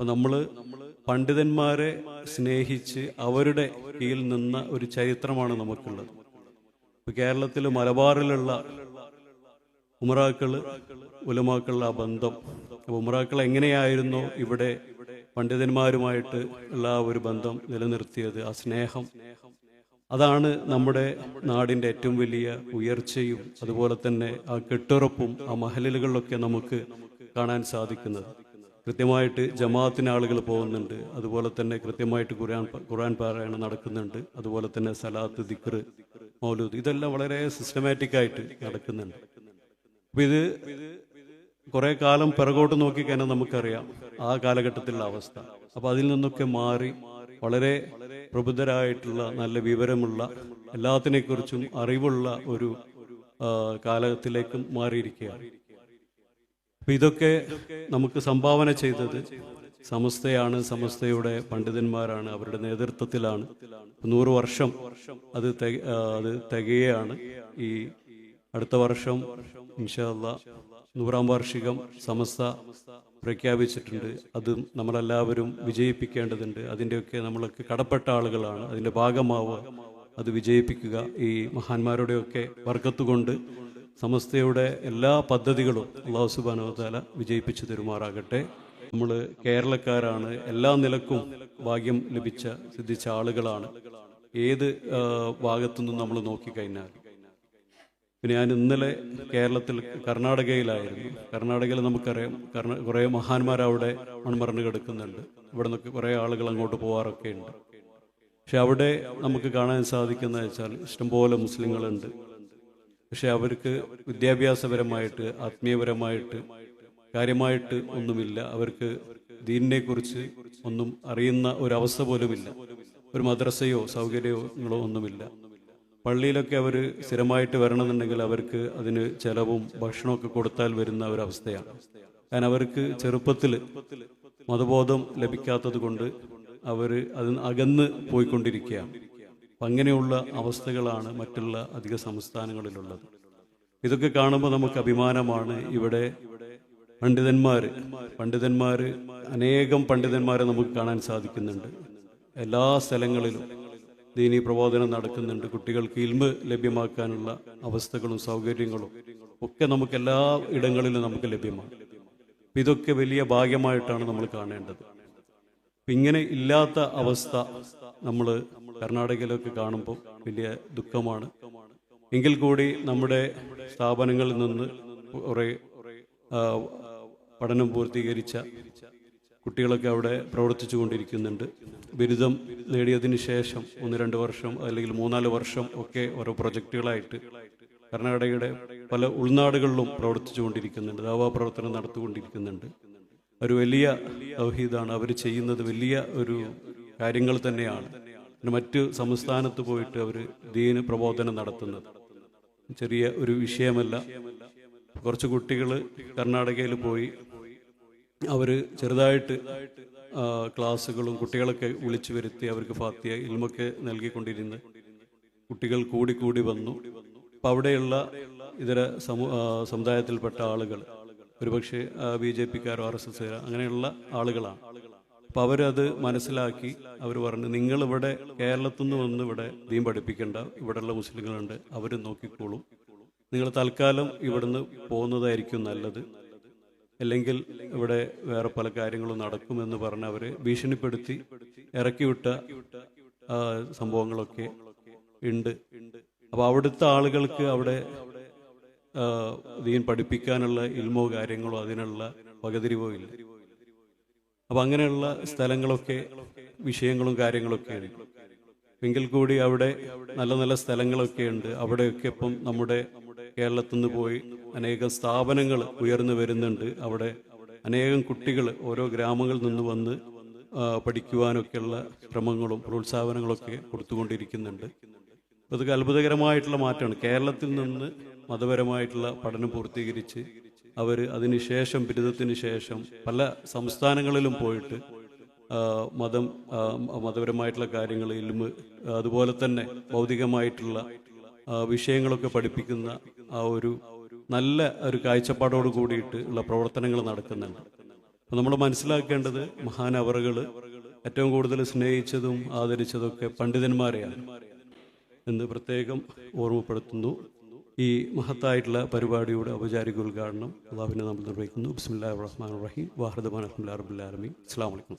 നമ്മൾ പണ്ഡിതന്മാരെ സ്നേഹിച്ച് അവരുടെ കീഴിൽ നിന്ന ഒരു ചരിത്രമാണ് നമുക്കുള്ളത്. കേരളത്തിൽ മലബാറിലുള്ള ഉമറാക്കൾ ഉലമാക്കളുടെ ആ ബന്ധം. അപ്പൊ ഉമറാക്കൾ എങ്ങനെയായിരുന്നു ഇവിടെ പണ്ഡിതന്മാരുമായിട്ട് ഉള്ള ഒരു ബന്ധം നിലനിർത്തിയത് ആ സ്നേഹം? അതാണ് നമ്മുടെ നാടിന്റെ ഏറ്റവും വലിയ ഉയർച്ചയും അതുപോലെ തന്നെ ആ കെട്ടുറപ്പും ആ മഹലുകളിലൊക്കെ നമുക്ക് കാണാൻ സാധിക്കുന്നത്. കൃത്യമായിട്ട് ജമാഅത്തിന് ആളുകൾ പോകുന്നുണ്ട്. അതുപോലെ തന്നെ കൃത്യമായിട്ട് ഖുർആൻ ഖുർആൻ പാരായണം നടക്കുന്നുണ്ട്. അതുപോലെ തന്നെ സലാത്ത് ദിക്ർ മൗലൂദ് ഇതെല്ലാം വളരെ സിസ്റ്റമാറ്റിക് ആയിട്ട് നടക്കുന്നുണ്ട്. അപ്പൊ ഇത് കുറെ കാലം പിറകോട്ട് നോക്കിക്കഴിഞ്ഞാൽ നമുക്കറിയാം ആ കാലഘട്ടത്തിലുള്ള അവസ്ഥ. അപ്പൊ അതിൽ നിന്നൊക്കെ മാറി വളരെ പ്രബുദ്ധരായിട്ടുള്ള നല്ല വിവരമുള്ള എല്ലാത്തിനെ കുറിച്ചും അറിവുള്ള ഒരു കാലത്തിലേക്കും മാറിയിരിക്കുകയാണ്. ഇതൊക്കെ നമുക്ക് സംഭാവന ചെയ്തത് സമസ്തയാണ് സമസ്തയുടെ പണ്ഡിതന്മാരാണ് അവരുടെ നേതൃത്വത്തിലാണ്. നൂറ് വർഷം അത് അത് തികയാണ്. ഈ അടുത്ത വർഷം ഇൻഷാല്ല നൂറാം വാർഷികം സമസ്ത പ്രഖ്യാപിച്ചിട്ടുണ്ട്. അത് നമ്മളെല്ലാവരും വിജയിപ്പിക്കേണ്ടതുണ്ട്. അതിന്റെയൊക്കെ നമ്മളൊക്കെ കടപ്പെട്ട ആളുകളാണ്. അതിന്റെ ഭാഗമാവുക അത് വിജയിപ്പിക്കുക. ഈ മഹാന്മാരുടെയൊക്കെ വർക്കത്തുകൊണ്ട് സമസ്തയുടെ എല്ലാ പദ്ധതികളും അള്ളാഹു സുബാനോത്താല വിജയിപ്പിച്ചു തരുമാറാകട്ടെ. നമ്മൾ കേരളക്കാരാണ്. എല്ലാ നിലക്കും ഭാഗ്യം ലഭിച്ച സിദ്ധിച്ച ആളുകളാണ്. ഏത് ഭാഗത്തുനിന്നും നമ്മൾ നോക്കിക്കഴിഞ്ഞാൽ. പിന്നെ ഞാൻ ഇന്നലെ കേരളത്തിൽ കർണാടകയിലായിരുന്നു. കർണാടകയിൽ നമുക്കറിയാം കർണ കുറേ മഹാന്മാരവിടെ മൺമറന്ന് കിടക്കുന്നുണ്ട്. ഇവിടെ നിന്നൊക്കെ കുറേ ആളുകൾ അങ്ങോട്ട് പോകാറൊക്കെ ഉണ്ട് പക്ഷെ അവിടെ നമുക്ക് കാണാൻ സാധിക്കുന്ന വെച്ചാൽ ഇഷ്ടംപോലെ മുസ്ലിങ്ങളുണ്ട്. പക്ഷെ അവർക്ക് വിദ്യാഭ്യാസപരമായിട്ട് ആത്മീയപരമായിട്ട് കാര്യമായിട്ട് ഒന്നുമില്ല. അവർക്ക് ദീനിനെ കുറിച്ച് ഒന്നും അറിയുന്ന ഒരവസ്ഥ പോലുമില്ല. ഒരു മദ്രസയോ സൗകര്യങ്ങളോ ഒന്നുമില്ല. പള്ളിയിലൊക്കെ അവർ സ്ഥിരമായിട്ട് വരണമെന്നുണ്ടെങ്കിൽ അവർക്ക് അതിന് ചെലവും ഭക്ഷണമൊക്കെ കൊടുത്താൽ വരുന്ന ഒരവസ്ഥയാണ്. കാരണം അവർക്ക് ചെറുപ്പത്തിൽ മതബോധം ലഭിക്കാത്തത് കൊണ്ട് അവർ അതിന് അകന്ന് പോയിക്കൊണ്ടിരിക്കുകയാണ്. അങ്ങനെയുള്ള അവസ്ഥകളാണ് മറ്റുള്ള അധിക സംസ്ഥാനങ്ങളിലുള്ളത്. ഇതൊക്കെ കാണുമ്പോൾ നമുക്ക് അഭിമാനമാണ്. ഇവിടെ പണ്ഡിതന്മാർ പണ്ഡിതന്മാർ അനേകം പണ്ഡിതന്മാരെ നമുക്ക് കാണാൻ സാധിക്കുന്നുണ്ട്. എല്ലാ സ്ഥലങ്ങളിലും ദീനീ പ്രബോധനം നടക്കുന്നുണ്ട്. കുട്ടികൾക്ക് ഇൽമ് ലഭ്യമാക്കാനുള്ള അവസ്ഥകളും സൗകര്യങ്ങളും ഒക്കെ നമുക്ക് എല്ലാ ഇടങ്ങളിലും നമുക്ക് ലഭ്യമാണ്. ഇതൊക്കെ വലിയ ഭാഗ്യമായിട്ടാണ് നമ്മൾ കാണേണ്ടത്. ഇങ്ങനെ ഇല്ലാത്ത അവസ്ഥ നമ്മൾ കർണാടകയിലൊക്കെ കാണുമ്പോൾ വലിയ ദുഃഖമാണ്. എങ്കിൽ കൂടി നമ്മുടെ സ്ഥാപനങ്ങളിൽ നിന്ന് കുറെ പഠനം പൂർത്തീകരിച്ച കുട്ടികളൊക്കെ അവിടെ പ്രവർത്തിച്ചു കൊണ്ടിരിക്കുന്നുണ്ട്. ബിരുദം നേടിയതിന് ശേഷം ഒന്ന് രണ്ട് വർഷം അല്ലെങ്കിൽ മൂന്നാൽ വർഷം ഒക്കെ ഓരോ പ്രൊജക്റ്റുകളായിട്ട് കർണാടകയുടെ പല ഉൾനാടുകളിലും പ്രവർത്തിച്ചു കൊണ്ടിരിക്കുന്നുണ്ട്. ദാവാ പ്രവർത്തനം നടത്തിക്കൊണ്ടിരിക്കുന്നുണ്ട്. ഒരു വലിയ തൗഹീദാണ്. അവർ ചെയ്യുന്നത് വലിയ ഒരു കാര്യങ്ങൾ തന്നെയാണ്. മറ്റ് സംസ്ഥാനത്ത് പോയിട്ട് അവർ ദീന് പ്രബോധനം നടത്തുന്നത്. ചെറിയ ഒരു വിഷയമല്ല. കുറച്ച് കുട്ടികൾ കർണാടകയിൽ പോയി. അവർ ചെറുതായിട്ട് ക്ലാസ്സുകളും കുട്ടികളൊക്കെ വിളിച്ചു വരുത്തി അവർക്ക് ഫാത്തിയ ഇൽമൊക്കെ നൽകിക്കൊണ്ടിരുന്നത് കുട്ടികൾ കൂടി കൂടി വന്നു. അപ്പൊ അവിടെയുള്ള ഇതര സമൂ സമുദായത്തിൽപ്പെട്ട ആളുകൾ ഒരുപക്ഷെ ബി ജെ പിക്കാരോ ആർ എസ് എസ് അങ്ങനെയുള്ള ആളുകളാണ്. അപ്പൊ അവരത് മനസ്സിലാക്കി അവർ പറഞ്ഞു നിങ്ങൾ ഇവിടെ കേരളത്തിൽ നിന്ന് വന്ന് ഇവിടെ നീം പഠിപ്പിക്കേണ്ട ഇവിടെയുള്ള മുസ്ലിങ്ങളുണ്ട് അവർ നോക്കിക്കോളും. നിങ്ങൾ തൽക്കാലം ഇവിടുന്ന് പോകുന്നതായിരിക്കും നല്ലത്. അല്ലെങ്കിൽ ഇവിടെ വേറെ പല കാര്യങ്ങളും നടക്കുമെന്ന് പറഞ്ഞ് അവരെ ഭീഷണിപ്പെടുത്തി ഇറക്കിവിട്ട സംഭവങ്ങളൊക്കെ ഉണ്ട്. അപ്പൊ അവിടുത്തെ ആളുകൾക്ക് അവിടെ ദീൻ പഠിപ്പിക്കാനുള്ള ഇൽമോ കാര്യങ്ങളോ അതിനുള്ള വകതിരിവോ ഇല്ല. അപ്പൊ അങ്ങനെയുള്ള സ്ഥലങ്ങളൊക്കെ വിഷയങ്ങളും കാര്യങ്ങളൊക്കെയാണ്. എങ്കിൽ കൂടി അവിടെ നല്ല നല്ല സ്ഥലങ്ങളൊക്കെ ഉണ്ട് അവിടെയൊക്കെ ഇപ്പം നമ്മുടെ കേരളത്തിൽ നിന്ന് പോയി അനേകം സ്ഥാപനങ്ങൾ ഉയർന്നു വരുന്നുണ്ട്. അവിടെ അനേകം കുട്ടികൾ ഓരോ ഗ്രാമങ്ങളിൽ നിന്ന് വന്ന് പഠിക്കുവാനൊക്കെയുള്ള ശ്രമങ്ങളും പ്രോത്സാഹനങ്ങളൊക്കെ കൊടുത്തുകൊണ്ടിരിക്കുന്നുണ്ട്. അതൊക്കെ അത്ഭുതകരമായിട്ടുള്ള മാറ്റമാണ്. കേരളത്തിൽ നിന്ന് മതപരമായിട്ടുള്ള പഠനം പൂർത്തീകരിച്ച് അവർ അതിനുശേഷം ബിരുദത്തിന് ശേഷം പല സംസ്ഥാനങ്ങളിലും പോയിട്ട് മതം മതപരമായിട്ടുള്ള കാര്യങ്ങൾ ഇൽമ് അതുപോലെ തന്നെ ഭൗതികമായിട്ടുള്ള വിഷയങ്ങളൊക്കെ പഠിപ്പിക്കുന്ന ആ ഒരു നല്ല ഒരു കാഴ്ചപ്പാടോട് കൂടിയിട്ട് ഉള്ള പ്രവർത്തനങ്ങൾ നടക്കുന്നുണ്ട്. അപ്പം നമ്മൾ മനസ്സിലാക്കേണ്ടത് മഹാനവറുകൾ ഏറ്റവും കൂടുതൽ സ്നേഹിച്ചതും ആദരിച്ചതൊക്കെ പണ്ഡിതന്മാരെയാണ് എന്ന് പ്രത്യേകം ഓർമ്മപ്പെടുത്തുന്നു. ഈ മഹത്തായിട്ടുള്ള പരിപാടിയുടെ ഔപചാരിക ഉദ്ഘാടനം അള്ളാഹുവിനെ നമ്മൾ നിർവഹിക്കുന്നു. ബിസ്മില്ലാ റഹ്മാൻ റഹീം. വാഹൃദമാൻ അഹമ്മദ് റബുല്ലാലമി അസ്സാം വലൈക്കും